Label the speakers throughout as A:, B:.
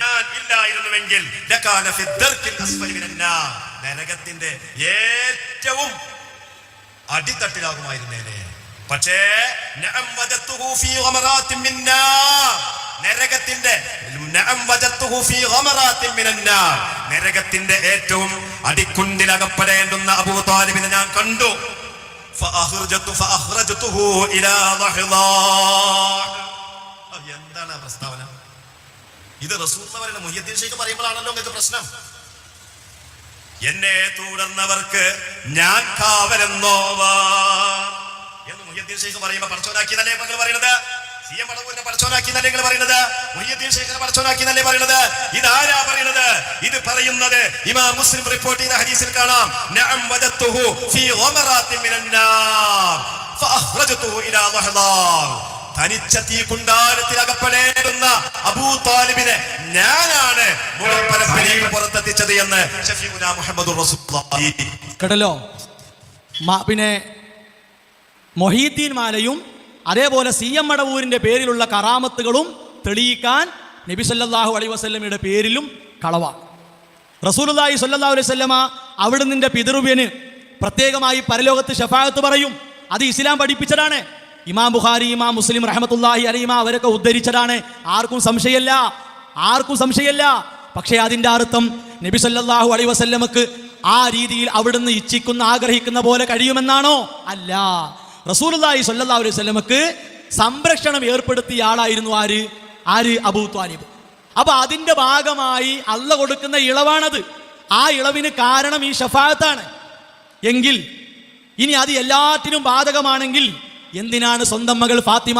A: ഞാൻ ഇല്ലായിരുന്നുവെങ്കിൽ നരകത്തിന്റെ ഏറ്റവും അടിത്തട്ടിലാകുമായിരുന്നേനെ. പക്ഷേ. നരകത്തിന്റെ ഏറ്റവും അടിക്കുണ്ടിലകപ്പെടേണ്ടുന്ന അബൂ താലിബിനെ ഞാൻ കണ്ടു. ഫഅഖ്റജതു ഫഅഖ്റജതുഹു ഇലാ ലഹ്ളാ. പ്രസ്താവന ഇത് റസൂൽ പറയുന്ന മുഹ്യദ്ദീൻ ഷെയ്ഖ് പറയുമ്പോഴാണല്ലോ നിങ്ങൾക്ക് പ്രശ്നം. എന്നെ തുടർന്നവർക്ക് ഞാൻ കാവലെന്നോവാ എന്ന് മുഹ്യദ്ദീൻ ഷെയ്ഖ് പറയുമ്പോ പടച്ചോനാക്കി നല്ലേ നിങ്ങൾ പറയുന്നത്? സി എം പടവൂരിനെ പടച്ചോനാക്കി എന്നല്ലേ നിങ്ങൾ പറയുന്നത്? മുഹ്യദ്ദീൻ ഷെയ്ഖിനെ പടച്ചോനാക്കി എന്നല്ലേ പറയുന്നത്? ഇതാരാ പറയുന്നത്? ഇത് പറയുന്നത് ഇമാം മുസ്ലിം റിപ്പോർട്ട് ചെയ്ത ഹദീസിൽ കാണാം. നഅം വദത്തുഹു ഫീ ഗമറാത്തിൻ മിനൻ നാർ ഫഅഖ്റജതുഹു ഇലാ ലഹ്ളാൻ തനിച്ച തീ കുണ്ടാരത്തിൽ അകപ്പെടേണ്ടുന്ന അബൂ താലിബിനെ ഞാനാണ് പുറത്തെത്തിച്ചത് എന്ന് മുഹമ്മദ് റസൂലുള്ളാഹി.
B: കേട്ടല്ലോ? പിന്നെ മൊഹീദ്ദീൻ മാലയും അതേപോലെ സി എം മടവൂരിന്റെ പേരിലുള്ള കറാമത്തുകളും തെളിയിക്കാൻ നബി സല്ലാഹു അലൈ വസല്ലമയുടെ പേരിലും കളവ. റസൂലുള്ളാഹി സല്ലാഹു അലൈഹി വസല്ലമ അവിടെ നിന്റെ പിതൃവ്യന് പ്രത്യേകമായി പരലോകത്ത് ഷഫായത്ത് പറയും. അത് ഇസ്ലാം പഠിപ്പിച്ചതാണ്. ഇമാം ബുഖാരി ഇമാം മുസ്ലിം റഹ്മത്തുള്ളാഹി അലീമ അവരൊക്കെ ഉദ്ധരിച്ചതാണ്. ആർക്കും സംശയമല്ല. ആർക്കും സംശയമല്ല. പക്ഷേ അതിന്റെ അർത്ഥം നബി സല്ലാഹു അലൈഹി വസല്ലമക്ക് ആ രീതിയിൽ അവിടുന്ന് ഇച്ഛിക്കുന്ന ആഗ്രഹിക്കുന്ന പോലെ കഴിയുമെന്നാണോ? അല്ല. റസൂലുള്ളാഹി സല്ലാ അലൈഹി വസല്ലമക്ക് സംരക്ഷണം ഏർപ്പെടുത്തിയ ആളായിരുന്നു ആര്? ആര്? അബൂ ത്വാലിബ്. അപ്പൊ അതിന്റെ ഭാഗമായി അല്ല കൊടുക്കുന്ന ഇളവാണത്. ആ ഇളവിന് കാരണം ഈ ഷഫായത്താണ് എങ്കിൽ ഇനി അത് എല്ലാത്തിനും ബാധകമാണെങ്കിൽ എന്തിനാണ് സ്വന്തം മകൾ ഫാത്തിമ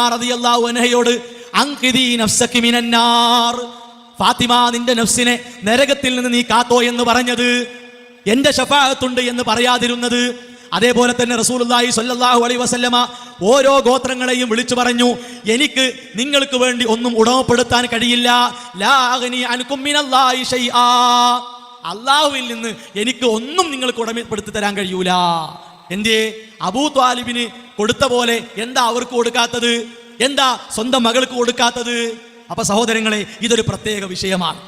B: നഫ്സകി മിനന്നാർ? ഫാത്തിമ നിന്റെ നഫ്സിനെ നരകത്തിൽ നിന്ന് നീ കാത്തോ എന്ന് പറഞ്ഞത് എന്റെ ഷഫാഹത്തുണ്ട് എന്ന് പറയാതിരുന്നത്. അതേപോലെ തന്നെ റസൂലുള്ളാഹി സല്ലാഹു അലൈ വസല്ലമ ഓരോ ഗോത്രങ്ങളെയും വിളിച്ചു പറഞ്ഞു എനിക്ക് നിങ്ങൾക്ക് വേണ്ടി ഒന്നും ഉടമപ്പെടുത്താൻ കഴിയില്ല. അള്ളാഹുവിൽ നിന്ന് എനിക്ക് ഒന്നും നിങ്ങൾക്ക് ഉടമപ്പെടുത്തി തരാൻ കഴിയൂല. എന്തേ? അബൂ ത്വാലിബിന് കൊടുത്ത പോലെ എന്താ അവർക്ക് കൊടുക്കാത്തത്? എന്താ സ്വന്തം മകൾക്ക് കൊടുക്കാത്തത്? അപ്പൊ സഹോദരങ്ങളെ ഇതൊരു പ്രത്യേക വിഷയമാണ്.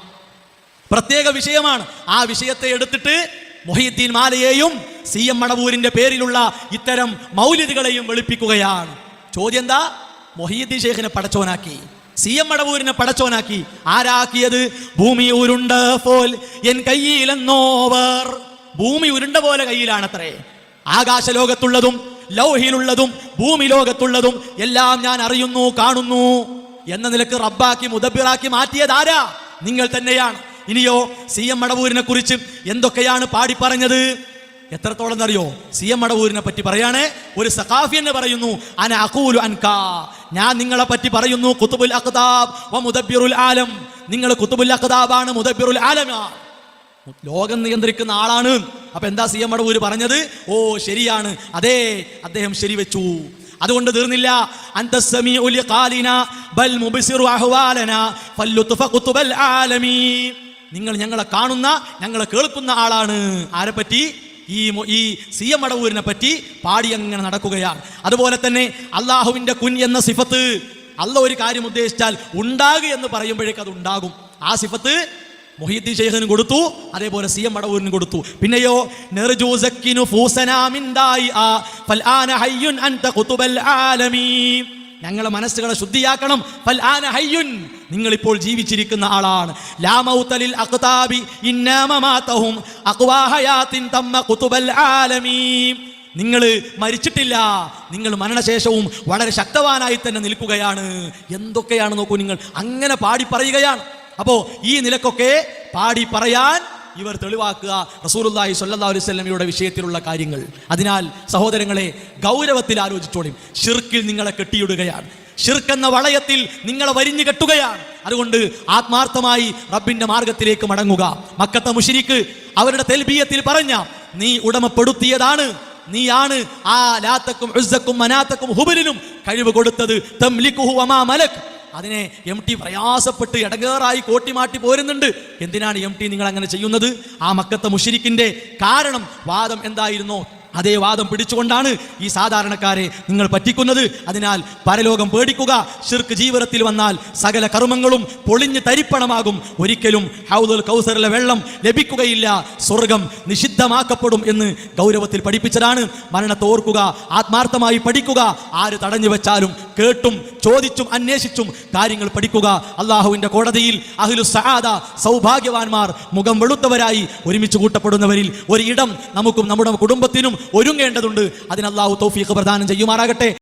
B: പ്രത്യേക വിഷയമാണ്. ആ വിഷയത്തെ എടുത്തിട്ട് മൊഹീദ്ദീൻ മാലയെയും സി എം മടവൂരിന്റെ പേരിലുള്ള ഇത്തരം മൗലിദുകളെയും വെളുപ്പിക്കുകയാണ്. ചോദ്യം എന്താ? മൊഹീദ്ദീൻ ഷേഖിനെ പടച്ചോനാക്കി. സി എം മടവൂരിനെ പടച്ചോനാക്കി. ആരാക്കിയത്? ഭൂമി ഉരുണ്ട പോൽ എൻ കയ്യിലെന്നോവർ. ഭൂമി ഉരുണ്ട പോലെ കയ്യിലാണത്രേ. ആകാശ ലോകത്തുള്ളതും ലൗഹിയിലുള്ളതും ഭൂമി ലോകത്തുള്ളതും എല്ലാം ഞാൻ അറിയുന്നു കാണുന്നു എന്ന നിലയ്ക്ക് റബ്ബാക്കി മുദബിറാക്കി മാറ്റിയതാരാ നിങ്ങൾ തന്നെയാണ്. ഇനിയോ സി എം മടവൂരിനെ കുറിച്ച് എന്തൊക്കെയാണ് പാടി പറഞ്ഞത്? എത്രത്തോളം അറിയോ? സി എം മടവൂരിനെ പറ്റി പറയാണേ. ഒരു സഖാഫി എന്ന് പറയുന്നു അന അഖൂലു അൻകാ. ഞാൻ നിങ്ങളെ പറ്റി പറയുന്നു കുത്തുബുൽ അഖ്താബ് വ മുദബ്ബിറുൽ ആലം. നിങ്ങൾ കുത്തുബുൽ അഖ്താബാണ് മുദബ്ബിറുൽ ആലമാണ് ലോകം നിയന്ത്രിക്കുന്ന ആളാണ്. അപ്പൊ എന്താ സി എം മടവൂര് പറഞ്ഞത്? ഓ ശരിയാണ്. അതെ അദ്ദേഹം ശരി വെച്ചു അതുകൊണ്ട് തീർന്നില്ല. നിങ്ങൾ ഞങ്ങളെ കാണുന്ന ഞങ്ങളെ കേൾക്കുന്ന ആളാണ്. ആരെ പറ്റി? ഈ ഈ സി എം മടവൂരിനെ പറ്റി പാടി അങ്ങനെ നടക്കുകയാണ്. അതുപോലെ തന്നെ അള്ളാഹുവിന്റെ കുൻ എന്ന സിഫത്ത് അല്ല ഒരു കാര്യം ഉദ്ദേശിച്ചാൽ ഉണ്ടാകുക എന്ന് പറയുമ്പോഴേക്കും ഉണ്ടാകും. ആ സിഫത്ത് മൊഹീദ്ദീൻ ഷെയ്ഖിന് കൊടുത്തു അതേപോലെ സി എം മടവൂരിന് കൊടുത്തു. പിന്നെയോ ഞങ്ങളെ മനസ്സുകളെ ശുദ്ധിയാക്കണം. നിങ്ങൾ ഇപ്പോൾ ജീവിച്ചിരിക്കുന്ന ആളാണ്. തമ്മ നിങ്ങൾ മരിച്ചിട്ടില്ല നിങ്ങൾ മരണശേഷവും വളരെ ശക്തവാനായി തന്നെ നിൽക്കുകയാണ്. എന്തൊക്കെയാണ് നോക്കൂ നിങ്ങൾ അങ്ങനെ പാടി പറയുകയാണ്. അപ്പോ ഈ നിലക്കൊക്കെ പാടി പറയാൻ ഇവർ തെളിവാക്കുക. റസൂലുള്ളാഹി സ്വല്ലല്ലാഹു അലൈഹി വസല്ലമയുടെ വിഷയത്തിലുള്ള കാര്യങ്ങൾ. അതിനാൽ സഹോദരങ്ങളെ ഗൗരവത്തിൽ ആലോചിച്ചോളിയും ഷിർക്കിൽ നിങ്ങളെ കെട്ടിയിടുകയാണ്. ഷിർക്ക് എന്ന വളയത്തിൽ നിങ്ങളെ വരിഞ്ഞു കെട്ടുകയാണ്. അതുകൊണ്ട് ആത്മാർത്ഥമായി റബ്ബിന്റെ മാർഗത്തിലേക്ക് മടങ്ങുക. മക്കത്തെ മുഷിരിക്ക് അവരുടെ തെൽബീയത്തിൽ പറഞ്ഞ നീ ഉടമപ്പെടുത്തിയതാണ്. നീയാണ് ആ ലാത്തക്കും ഉസ്സക്കും മനാത്തക്കും ഹുബലിനും കഴിവ് കൊടുത്തത്. മലക്. അതിനെ എം ടി പ്രയാസപ്പെട്ട് ഇടകേറായി കോട്ടിമാട്ടി പോരുന്നുണ്ട്. എന്തിനാണ് എം ടി നിങ്ങൾ അങ്ങനെ ചെയ്യുന്നത്? ആ മക്കത്തെ മുഷിരിക്കിന്റെ കാരണം വാദം എന്തായിരുന്നോ? അതേ വാദം പിടിച്ചുകൊണ്ടാണ് ഈ സാധാരണക്കാരെ നിങ്ങൾ പറ്റിക്കുന്നത്. അതിനാൽ പരലോകം പേടിക്കുക. ഷിർക്ക് ജീവിതത്തിൽ വന്നാൽ സകല കർമ്മങ്ങളും പൊളിഞ്ഞ് തരിപ്പണമാകും. ഒരിക്കലും ഹൗദുൽ കൗസറിലെ വെള്ളം ലഭിക്കുകയില്ല. സ്വർഗം നിഷിദ്ധമാക്കപ്പെടും എന്ന് ഗൗരവത്തിൽ പഠിപ്പിച്ചതാണ്. മരണത്തെ ഓർക്കുക. ആത്മാർത്ഥമായി പഠിക്കുക. ആര് തടഞ്ഞു വെച്ചാലും കേട്ടും ചോദിച്ചും അന്വേഷിച്ചും കാര്യങ്ങൾ പഠിക്കുക. അള്ളാഹുവിന്റെ കോടതിയിൽ അഹ്ലു സഹാദ സൗഭാഗ്യവാന്മാർ മുഖം വെളുത്തവരായി ഒരുമിച്ച് കൂട്ടപ്പെടുന്നവരിൽ ഒരിടം നമുക്കും നമ്മുടെ കുടുംബത്തിനും ഒരുങ്ങേണ്ടതുണ്ട്. അതിന് അള്ളാഹു തൗഫീഖ് പ്രദാനം ചെയ്യുമാറാകട്ടെ.